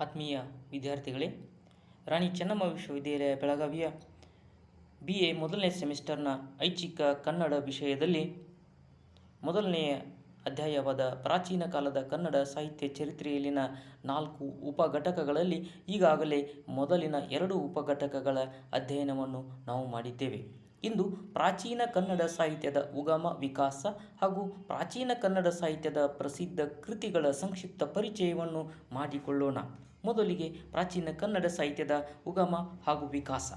ಆತ್ಮೀಯ ವಿದ್ಯಾರ್ಥಿಗಳೇ, ರಾಣಿ ಚೆನ್ನಮ್ಮ ವಿಶ್ವವಿದ್ಯಾಲಯ ಬೆಳಗಾವಿಯ ಬಿ ಎ ಮೊದಲನೇ ಸೆಮಿಸ್ಟರ್ನ ಐಚ್ಛಿಕ ಕನ್ನಡ ವಿಷಯದಲ್ಲಿ ಮೊದಲನೆಯ ಅಧ್ಯಾಯವಾದ ಪ್ರಾಚೀನ ಕಾಲದ ಕನ್ನಡ ಸಾಹಿತ್ಯ ಚರಿತ್ರೆಯಲ್ಲಿನ ನಾಲ್ಕು ಉಪಘಟಕಗಳಲ್ಲಿ ಈಗಾಗಲೇ ಮೊದಲಿನ ಎರಡು ಉಪಘಟಕಗಳ ಅಧ್ಯಯನವನ್ನು ನಾವು ಮಾಡಿದ್ದೇವೆ. ಇಂದು ಪ್ರಾಚೀನ ಕನ್ನಡ ಸಾಹಿತ್ಯದ ಉಗಮ ವಿಕಾಸ ಹಾಗೂ ಪ್ರಾಚೀನ ಕನ್ನಡ ಸಾಹಿತ್ಯದ ಪ್ರಸಿದ್ಧ ಕೃತಿಗಳ ಸಂಕ್ಷಿಪ್ತ ಪರಿಚಯವನ್ನು ಮಾಡಿಕೊಳ್ಳೋಣ. ಮೊದಲಿಗೆ ಪ್ರಾಚೀನ ಕನ್ನಡ ಸಾಹಿತ್ಯದ ಉಗಮ ಹಾಗೂ ವಿಕಾಸ.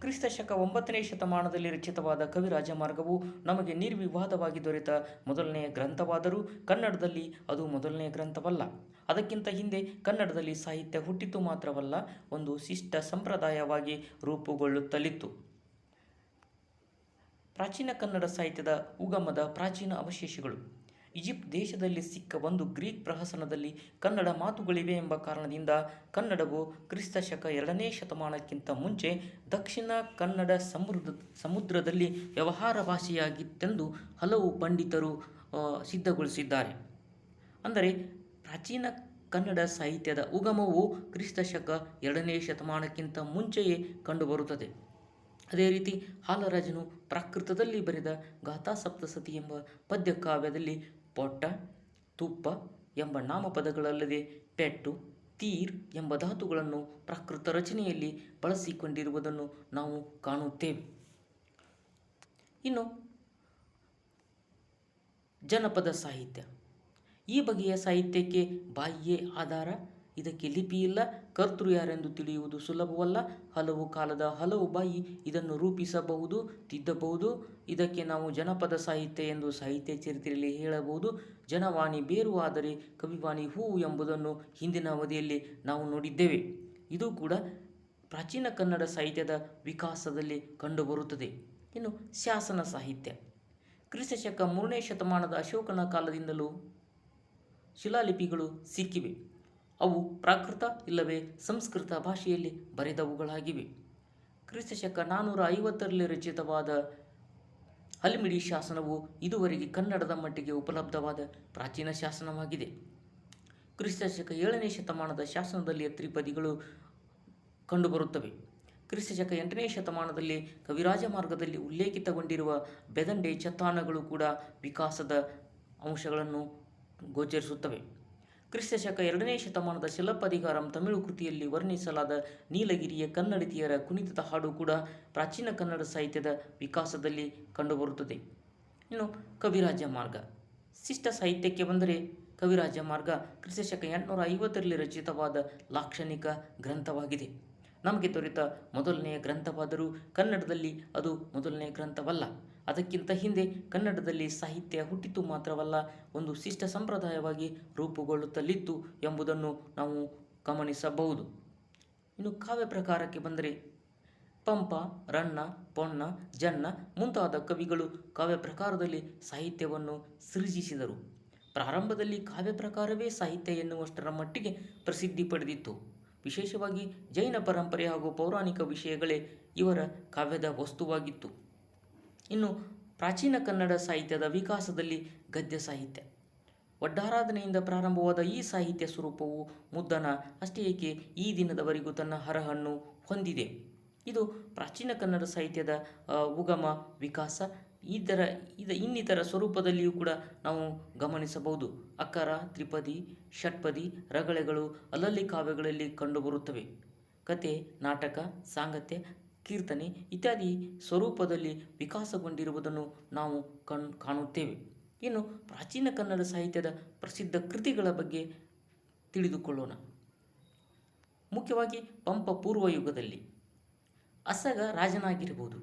ಕ್ರಿಸ್ತ ಶಕ ಒಂಬತ್ತನೇ ಶತಮಾನದಲ್ಲಿ ರಚಿತವಾದ ಕವಿರಾಜ ಮಾರ್ಗವು ನಮಗೆ ನಿರ್ವಿವಾದವಾಗಿ ದೊರೆತ ಮೊದಲನೆಯ ಗ್ರಂಥವಾದರೂ ಕನ್ನಡದಲ್ಲಿ ಅದು ಮೊದಲನೆಯ ಗ್ರಂಥವಲ್ಲ. ಅದಕ್ಕಿಂತ ಹಿಂದೆ ಕನ್ನಡದಲ್ಲಿ ಸಾಹಿತ್ಯ ಹುಟ್ಟಿತು ಮಾತ್ರವಲ್ಲ, ಒಂದು ಶಿಷ್ಟ ಸಂಪ್ರದಾಯವಾಗಿ ರೂಪುಗೊಳ್ಳುತ್ತಲಿತ್ತು. ಪ್ರಾಚೀನ ಕನ್ನಡ ಸಾಹಿತ್ಯದ ಉಗಮದ ಪ್ರಾಚೀನ ಅವಶೇಷಗಳು. ಈಜಿಪ್ಟ್ ದೇಶದಲ್ಲಿ ಸಿಕ್ಕ ಒಂದು ಗ್ರೀಕ್ ಪ್ರಹಸನದಲ್ಲಿ ಕನ್ನಡ ಮಾತುಗಳಿವೆ ಎಂಬ ಕಾರಣದಿಂದ ಕನ್ನಡವು ಕ್ರಿಸ್ತ ಶಕ ಎರಡನೇ ಶತಮಾನಕ್ಕಿಂತ ಮುಂಚೆ ದಕ್ಷಿಣ ಕನ್ನಡ ಸಮುದ್ರ, ಸಮುದ್ರದಲ್ಲಿ ವ್ಯವಹಾರ ಭಾಷೆಯಾಗಿತ್ತೆಂದು ಹಲವು ಪಂಡಿತರು ಸಿದ್ಧಗೊಳಿಸಿದ್ದಾರೆ. ಅಂದರೆ ಪ್ರಾಚೀನ ಕನ್ನಡ ಸಾಹಿತ್ಯದ ಉಗಮವು ಕ್ರಿಸ್ತ ಶಕ ಎರಡನೇ ಶತಮಾನಕ್ಕಿಂತ ಮುಂಚೆಯೇ ಕಂಡುಬರುತ್ತದೆ. ಅದೇ ರೀತಿ ಹಾಲರಾಜನು ಪ್ರಾಕೃತದಲ್ಲಿ ಬರೆದ ಗಾಥಾ ಸಪ್ತಸತಿ ಎಂಬ ಪದ್ಯ ಕಾವ್ಯದಲ್ಲಿ ಪೊಟ್ಟ, ತುಪ್ಪ ಎಂಬ ನಾಮಪದಗಳಲ್ಲದೆ ಪೆಟ್ಟು, ತೀರ್ ಎಂಬ ಧಾತುಗಳನ್ನು ಪ್ರಾಕೃತ ರಚನೆಯಲ್ಲಿ ಬಳಸಿಕೊಂಡಿರುವುದನ್ನು ನಾವು ಕಾಣುತ್ತೇವೆ. ಇನ್ನು ಜನಪದ ಸಾಹಿತ್ಯ. ಈ ಬಗೆಯ ಸಾಹಿತ್ಯಕ್ಕೆ ಬಾಯಿಯೇ ಆಧಾರ ಇದಕ್ಕೆ ಲಿಪಿ ಇಲ್ಲ ಕರ್ತೃ ಯಾರೆಂದು ತಿಳಿಯುವುದು ಸುಲಭವಲ್ಲ. ಹಲವು ಕಾಲದ ಹಲವು ಬಾಯಿ ಇದನ್ನು ರೂಪಿಸಬಹುದು, ತಿದ್ದಬಹುದು. ಇದಕ್ಕೆ ನಾವು ಜನಪದ ಸಾಹಿತ್ಯ ಎಂದು ಸಾಹಿತ್ಯ ಚರಿತ್ರೆಯಲ್ಲಿ ಹೇಳಬಹುದು. ಜನವಾಣಿ ಬೇರು ಆದರೆ ಕವಿವಾಣಿ ಹೂವು ಎಂಬುದನ್ನು ಹಿಂದಿನ ಅವಧಿಯಲ್ಲಿ ನಾವು ನೋಡಿದ್ದೇವೆ. ಇದು ಕೂಡ ಪ್ರಾಚೀನ ಕನ್ನಡ ಸಾಹಿತ್ಯದ ವಿಕಾಸದಲ್ಲಿ ಕಂಡುಬರುತ್ತದೆ. ಇನ್ನು ಶಾಸನ ಸಾಹಿತ್ಯ. ಕ್ರಿಸ್ತಶಕ ಮೂರನೇ ಶತಮಾನದ ಅಶೋಕನ ಕಾಲದಿಂದಲೂ ಶಿಲಾಲಿಪಿಗಳು ಸಿಕ್ಕಿವೆ. ಅವು ಪ್ರಾಕೃತ ಇಲ್ಲವೇ ಸಂಸ್ಕೃತ ಭಾಷೆಯಲ್ಲಿ ಬರೆದವುಗಳಾಗಿವೆ. ಕ್ರಿಸ್ತ ಶಕ ನಾನ್ನೂರ ಐವತ್ತರಲ್ಲಿ ರಚಿತವಾದ ಅಲ್ಮಿಡಿ ಶಾಸನವು ಇದುವರೆಗೆ ಕನ್ನಡದ ಮಟ್ಟಿಗೆ ಉಪಲಬ್ಧವಾದ ಪ್ರಾಚೀನ ಶಾಸನವಾಗಿದೆ. ಕ್ರಿಸ್ತ ಶಕ ಏಳನೇ ಶತಮಾನದ ಶಾಸನದಲ್ಲಿ ತ್ರಿಪದಿಗಳು ಕಂಡುಬರುತ್ತವೆ. ಕ್ರಿಸ್ತ ಶಕ ಎಂಟನೇ ಶತಮಾನದಲ್ಲಿ ಕವಿರಾಜ ಮಾರ್ಗದಲ್ಲಿ ಉಲ್ಲೇಖಿತಗೊಂಡಿರುವ ಬೆದಂಡೆ ಚತ್ತಾನಗಳು ಕೂಡ ವಿಕಾಸದ ಅಂಶಗಳನ್ನು ಗೋಚರಿಸುತ್ತವೆ. ಕ್ರಿಸ್ತ ಶಕ ಎರಡನೇ ಶತಮಾನದ ಶಿಲಪಧಿಕಾರಂ ತಮಿಳು ಕೃತಿಯಲ್ಲಿ ವರ್ಣಿಸಲಾದ ನೀಲಗಿರಿಯ ಕನ್ನಡತಿಯರ ಕುಣಿತದ ಹಾಡು ಕೂಡ ಪ್ರಾಚೀನ ಕನ್ನಡ ಸಾಹಿತ್ಯದ ವಿಕಾಸದಲ್ಲಿ ಕಂಡುಬರುತ್ತದೆ. ಇನ್ನು ಕವಿರಾಜ ಮಾರ್ಗ. ಶಿಷ್ಟ ಸಾಹಿತ್ಯಕ್ಕೆ ಬಂದರೆ ಕವಿರಾಜ ಮಾರ್ಗ ಕ್ರಿಸ್ತ ಶಕ ಎಂಟುನೂರ ಐವತ್ತರಲ್ಲಿ ರಚಿತವಾದ ಲಾಕ್ಷಣಿಕ ಗ್ರಂಥವಾಗಿದೆ. ನಮಗೆ ದೊರೆತ ಮೊದಲನೆಯ ಗ್ರಂಥವಾದರೂ ಕನ್ನಡದಲ್ಲಿ ಅದು ಮೊದಲನೆಯ ಗ್ರಂಥವಲ್ಲ. ಅದಕ್ಕಿಂತ ಹಿಂದೆ ಕನ್ನಡದಲ್ಲಿ ಸಾಹಿತ್ಯ ಹುಟ್ಟಿತು ಮಾತ್ರವಲ್ಲ, ಒಂದು ಶಿಷ್ಟ ಸಂಪ್ರದಾಯವಾಗಿ ರೂಪುಗೊಳ್ಳುತ್ತಲಿತ್ತು ಎಂಬುದನ್ನು ನಾವು ಗಮನಿಸಬಹುದು. ಇನ್ನು ಕಾವ್ಯ ಪ್ರಕಾರಕ್ಕೆ ಬಂದರೆ, ಪಂಪ, ರನ್ನ, ಪೊನ್ನ, ಜನ್ನ ಮುಂತಾದ ಕವಿಗಳು ಕಾವ್ಯ ಪ್ರಕಾರದಲ್ಲಿ ಸಾಹಿತ್ಯವನ್ನು ಸೃಜಿಸಿದರು. ಪ್ರಾರಂಭದಲ್ಲಿ ಕಾವ್ಯ ಪ್ರಕಾರವೇ ಸಾಹಿತ್ಯ ಎನ್ನುವಷ್ಟರ ಮಟ್ಟಿಗೆ ಪ್ರಸಿದ್ಧಿ ಪಡೆದಿತ್ತು. ವಿಶೇಷವಾಗಿ ಜೈನ ಪರಂಪರೆ ಹಾಗೂ ಪೌರಾಣಿಕ ವಿಷಯಗಳೇ ಇವರ ಕಾವ್ಯದ ವಸ್ತುವಾಗಿತ್ತು. ಇನ್ನು ಪ್ರಾಚೀನ ಕನ್ನಡ ಸಾಹಿತ್ಯದ ವಿಕಾಸದಲ್ಲಿ ಗದ್ಯ ಸಾಹಿತ್ಯ. ಒಡ್ಡಾರಾಧನೆಯಿಂದ ಪ್ರಾರಂಭವಾದ ಈ ಸಾಹಿತ್ಯ ಸ್ವರೂಪವು ಮುದ್ದನ ಅಷ್ಟೇ ಏಕೆ ಈ ದಿನದವರೆಗೂ ತನ್ನ ಹರಹನ್ನು ಹೊಂದಿದೆ. ಇದು ಪ್ರಾಚೀನ ಕನ್ನಡ ಸಾಹಿತ್ಯದ ಉಗಮ ವಿಕಾಸ. ಇದರ, ಇದ, ಇನ್ನಿತರ ಸ್ವರೂಪದಲ್ಲಿಯೂ ಕೂಡ ನಾವು ಗಮನಿಸಬಹುದು. ಅಕ್ಕರ, ತ್ರಿಪದಿ, ಷಟ್ಪದಿ ರಗಳೆಗಳು ಅಲ್ಲಲ್ಲಿ ಕಾವ್ಯಗಳಲ್ಲಿ ಕಂಡುಬರುತ್ತವೆ. ಕತೆ, ನಾಟಕ, ಸಾಂಗತ್ಯ ಕೀರ್ತನೆ ಇತ್ಯಾದಿ ಸ್ವರೂಪದಲ್ಲಿ ವಿಕಾಸಗೊಂಡಿರುವುದನ್ನು ನಾವು ಕಣ್, ಕಾಣುತ್ತೇವೆ. ಇನ್ನು ಪ್ರಾಚೀನ ಕನ್ನಡ ಸಾಹಿತ್ಯದ ಪ್ರಸಿದ್ಧ ಕೃತಿಗಳ ಬಗ್ಗೆ ತಿಳಿದುಕೊಳ್ಳೋಣ. ಮುಖ್ಯವಾಗಿ ಪಂಪ ಪೂರ್ವ ಯುಗದಲ್ಲಿ ಅಸಗ ರಾಜನಾಗಿರಬಹುದು.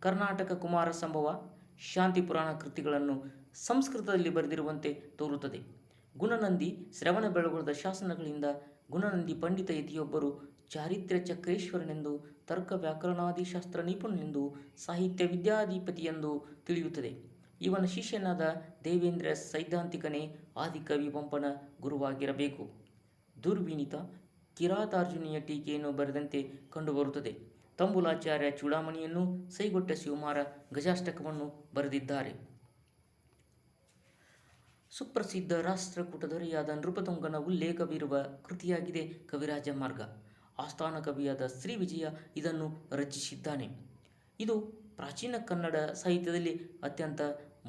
ಕರ್ನಾಟಕ ಕುಮಾರ ಸಂಭವ ಶಾಂತಿ ಪುರಾಣ ಕೃತಿಗಳನ್ನು ಸಂಸ್ಕೃತದಲ್ಲಿ ಬರೆದಿರುವಂತೆ ತೋರುತ್ತದೆ. ಗುಣನಂದಿ ಶ್ರವಣ ಬೆಳಗೊಳದ ಶಾಸನಗಳಿಂದ ಗುಣನಂದಿ ಪಂಡಿತ ಯತಿಯೊಬ್ಬರು ಚಾರಿತ್ರ್ಯ ಚಕ್ರೇಶ್ವರನೆಂದು, ತರ್ಕ ವ್ಯಾಕರಣಾದಿಶಾಸ್ತ್ರ ನಿಪುಣನೆಂದು, ಸಾಹಿತ್ಯ ವಿದ್ಯಾಧಿಪತಿಯೆಂದು ತಿಳಿಯುತ್ತದೆ. ಇವನ ಶಿಷ್ಯನಾದ ದೇವೇಂದ್ರ ಸೈದ್ಧಾಂತಿಕನೇ ಆದಿಕವಿ ಪಂಪನ ಗುರುವಾಗಿರಬೇಕು. ದುರ್ವಿನಿತ ಕಿರಾತಾರ್ಜುನಿಯ ಟೀಕೆಯನ್ನು ಬರೆದಂತೆ ಕಂಡುಬರುತ್ತದೆ. ತಂಬುಲಾಚಾರ್ಯ ಚೂಡಾಮಣಿಯನ್ನು ಸೈಗೊಟ್ಟ ಶಿವಮಾರ ಗಜಾಷ್ಟಕವನ್ನು ಬರೆದಿದ್ದಾರೆ. ಸುಪ್ರಸಿದ್ಧ ರಾಷ್ಟ್ರಕೂಟ ದೊರೆಯಾದ ನೃಪತುಂಗನ ಉಲ್ಲೇಖವಿರುವ ಕೃತಿಯಾಗಿದೆ ಕವಿರಾಜ ಮಾರ್ಗ. ಆಸ್ಥಾನ ಕವಿಯಾದ ಶ್ರೀ ವಿಜಯ ಇದನ್ನು ರಚಿಸಿದ್ದಾನೆ. ಇದು ಪ್ರಾಚೀನ ಕನ್ನಡ ಸಾಹಿತ್ಯದಲ್ಲಿ ಅತ್ಯಂತ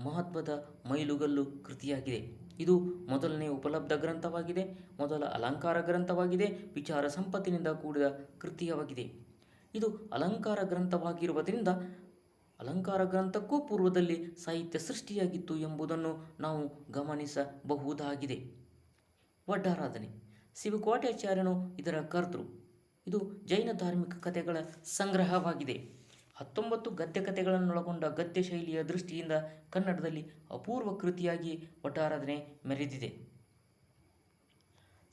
ಮಹತ್ವದ ಮೈಲುಗಲ್ಲು ಕೃತಿಯಾಗಿದೆ. ಇದು ಮೊದಲನೇ ಉಪಲಬ್ಧ ಗ್ರಂಥವಾಗಿದೆ, ಮೊದಲ ಅಲಂಕಾರ ಗ್ರಂಥವಾಗಿದೆ, ವಿಚಾರ ಸಂಪತ್ತಿನಿಂದ ಕೂಡಿದ ಕೃತಿಯವಾಗಿದೆ ಇದು ಅಲಂಕಾರ ಗ್ರಂಥವಾಗಿರುವುದರಿಂದ ಅಲಂಕಾರ ಗ್ರಂಥಕ್ಕೂ ಪೂರ್ವದಲ್ಲಿ ಸಾಹಿತ್ಯ ಸೃಷ್ಟಿಯಾಗಿತ್ತು ಎಂಬುದನ್ನು ನಾವು ಗಮನಿಸಬಹುದಾಗಿದೆ. ವಡ್ಡಾರಾಧನೆ. ಶಿವಕೋಟ್ಯಾಚಾರ್ಯನು ಇದರ ಕರ್ತೃ. ಇದು ಜೈನ ಧಾರ್ಮಿಕ ಕಥೆಗಳ ಸಂಗ್ರಹವಾಗಿದೆ. ಹತ್ತೊಂಬತ್ತು ಗದ್ಯ ಕಥೆಗಳನ್ನೊಳಗೊಂಡ ಗದ್ಯ ಶೈಲಿಯ ದೃಷ್ಟಿಯಿಂದ ಕನ್ನಡದಲ್ಲಿ ಅಪೂರ್ವ ಕೃತಿಯಾಗಿ ವಟಾರಾಧನೆ ಮೆರೆದಿದೆ.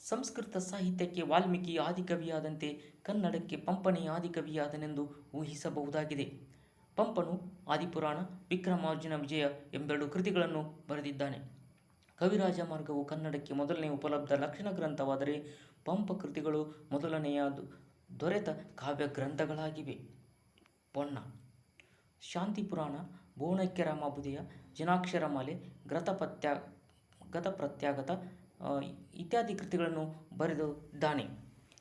ಸಂಸ್ಕೃತ ಸಾಹಿತ್ಯಕ್ಕೆ ವಾಲ್ಮೀಕಿ ಆದಿಕವಿಯಾದಂತೆ ಕನ್ನಡಕ್ಕೆ ಪಂಪನೇ ಆದಿಕವಿಯಾದನೆಂದು ಊಹಿಸಬಹುದಾಗಿದೆ. ಪಂಪನು ಆದಿಪುರಾಣ, ವಿಕ್ರಮಾರ್ಜುನ ವಿಜಯ ಎಂಬೆರಡು ಕೃತಿಗಳನ್ನು ಬರೆದಿದ್ದಾನೆ. ಕವಿರಾಜ ಮಾರ್ಗವು ಕನ್ನಡಕ್ಕೆ ಮೊದಲನೇ ಉಪಲಬ್ಧ ಲಕ್ಷಣ ಗ್ರಂಥವಾದರೆ ಪಂಪ ಕೃತಿಗಳು ಮೊದಲನೆಯ ದೊರೆತ ಕಾವ್ಯ ಗ್ರಂಥಗಳಾಗಿವೆ. ಪೊನ್ನ ಶಾಂತಿ ಪುರಾಣ ಬೋಣಕ್ಯರಾಮ ಬುದೆಯ ಜನಾಕ್ಷರಮಾಲೆ ಗ್ರತಪತ್ಯ ಗತಪ್ರತ್ಯಾಗತ ಪ್ರತ್ಯಾಗತ ಇತ್ಯಾದಿ ಕೃತಿಗಳನ್ನು ಬರೆದಿದ್ದಾನೆ.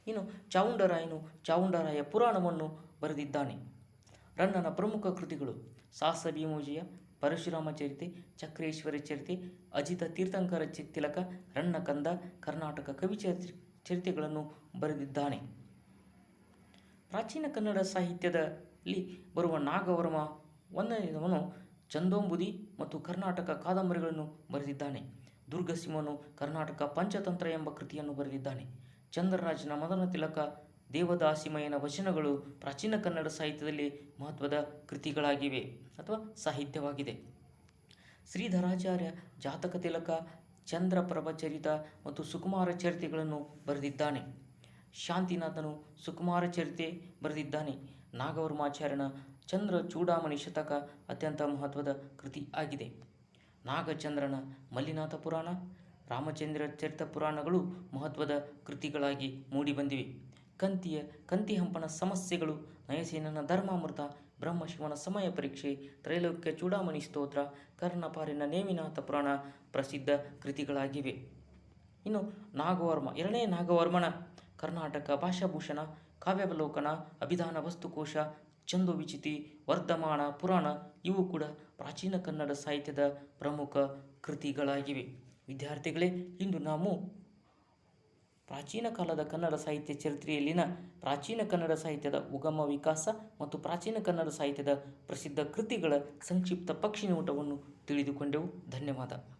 ಇನ್ನು ಚಾವುಂಡರಾಯನು ಚಾವುಂಡರಾಯ ಪುರಾಣವನ್ನು ಬರೆದಿದ್ದಾನೆ. ರನ್ನನ ಪ್ರಮುಖ ಕೃತಿಗಳು, ಸಾಹಸ ಭೀಮೋಜಿಯ ಪರಶುರಾಮ ಚರಿತೆ, ಚಕ್ರೇಶ್ವರ ಚರಿತೆ, ಅಜಿತ ತೀರ್ಥಂಕರ ತಿಲಕ ರಣ್ಣಕಂದ ಕಂದ ಕರ್ನಾಟಕ ಕವಿ ಚರಿತ್- ಚರಿತೆಗಳನ್ನು ಬರೆದಿದ್ದಾನೆ. ಪ್ರಾಚೀನ ಕನ್ನಡ ಸಾಹಿತ್ಯದಲ್ಲಿ ಬರುವ ನಾಗವರ್ಮ ಒಂದನೇದವನು ಚಂದೋಂಬುದಿ ಮತ್ತು ಕರ್ನಾಟಕ ಕಾದಂಬರಿಗಳನ್ನು ಬರೆದಿದ್ದಾನೆ. ದುರ್ಗಸಿಂಹನು ಕರ್ನಾಟಕ ಪಂಚತಂತ್ರ ಎಂಬ ಕೃತಿಯನ್ನು ಬರೆದಿದ್ದಾನೆ. ಚಂದ್ರರಾಜನ ಮದನ ತಿಲಕ ದೇವದಾಸಿಮಯನ ವಚನಗಳು ಪ್ರಾಚೀನ ಕನ್ನಡ ಸಾಹಿತ್ಯದಲ್ಲಿ ಮಹತ್ವದ ಕೃತಿಗಳಾಗಿವೆ ಅಥವಾ ಸಾಹಿತ್ಯವಾಗಿದೆ. ಶ್ರೀಧರಾಚಾರ್ಯ ಜಾತಕ ತಿಲಕ ಚಂದ್ರಪ್ರಭ ಚರಿತ ಮತ್ತು ಸುಕುಮಾರ ಚರಿತೆಗಳನ್ನು ಬರೆದಿದ್ದಾನೆ. ಶಾಂತಿನಾಥನು ಸುಕುಮಾರ ಚರಿತೆ ಬರೆದಿದ್ದಾನೆ. ನಾಗವರ್ಮಾಚಾರ್ಯನ ಚಂದ್ರ ಚೂಡಾಮಣಿ ಶತಕ ಅತ್ಯಂತ ಮಹತ್ವದ ಕೃತಿ ಆಗಿದೆ. ನಾಗಚಂದ್ರನ ಮಲ್ಲಿನಾಥ ಪುರಾಣ, ರಾಮಚಂದ್ರ ಚರಿತ ಪುರಾಣಗಳು ಮಹತ್ವದ ಕೃತಿಗಳಾಗಿ ಮೂಡಿಬಂದಿವೆ. ಕಂತಿಯ ಕಂತಿ ಹಂಪನ ಸಮಸ್ಯೆಗಳು. ನಯಸೇನನ ಧರ್ಮಾಮೃತ, ಬ್ರಹ್ಮಶಿವನ ಸಮಯ ಪರೀಕ್ಷೆ, ತ್ರೈಲೋಕ್ಯ ಚೂಡಾಮಣಿ ಸ್ತೋತ್ರ, ಕರ್ಣಪಾರಿನ ನೇಮಿನಾಥ ಪುರಾಣ ಪ್ರಸಿದ್ಧ ಕೃತಿಗಳಾಗಿವೆ. ಇನ್ನು ನಾಗವರ್ಮ, ಎರಡನೇ ನಾಗವರ್ಮನ ಕರ್ನಾಟಕ ಭಾಷಾಭೂಷಣ, ಕಾವ್ಯಾವಲೋಕನ, ಅಭಿಧಾನ ವಸ್ತುಕೋಶ ಚಂದೋವಿಚಿತಿ ವರ್ಧಮಾನ ಪುರಾಣ ಇವು ಕೂಡ ಪ್ರಾಚೀನ ಕನ್ನಡ ಸಾಹಿತ್ಯದ ಪ್ರಮುಖ ಕೃತಿಗಳಾಗಿವೆ. ವಿದ್ಯಾರ್ಥಿಗಳೇ, ಇಂದು ನಾವು ಪ್ರಾಚೀನ ಕಾಲದ ಕನ್ನಡ ಸಾಹಿತ್ಯ ಚರಿತ್ರೆಯಲ್ಲಿನ ಪ್ರಾಚೀನ ಕನ್ನಡ ಸಾಹಿತ್ಯದ ಉಗಮ ವಿಕಾಸ ಮತ್ತು ಪ್ರಾಚೀನ ಕನ್ನಡ ಸಾಹಿತ್ಯದ ಪ್ರಸಿದ್ಧ ಕೃತಿಗಳ ಸಂಕ್ಷಿಪ್ತ ಪಕ್ಷಿ ನೋಟವನ್ನು ತಿಳಿದುಕೊಂಡೆವು. ಧನ್ಯವಾದ.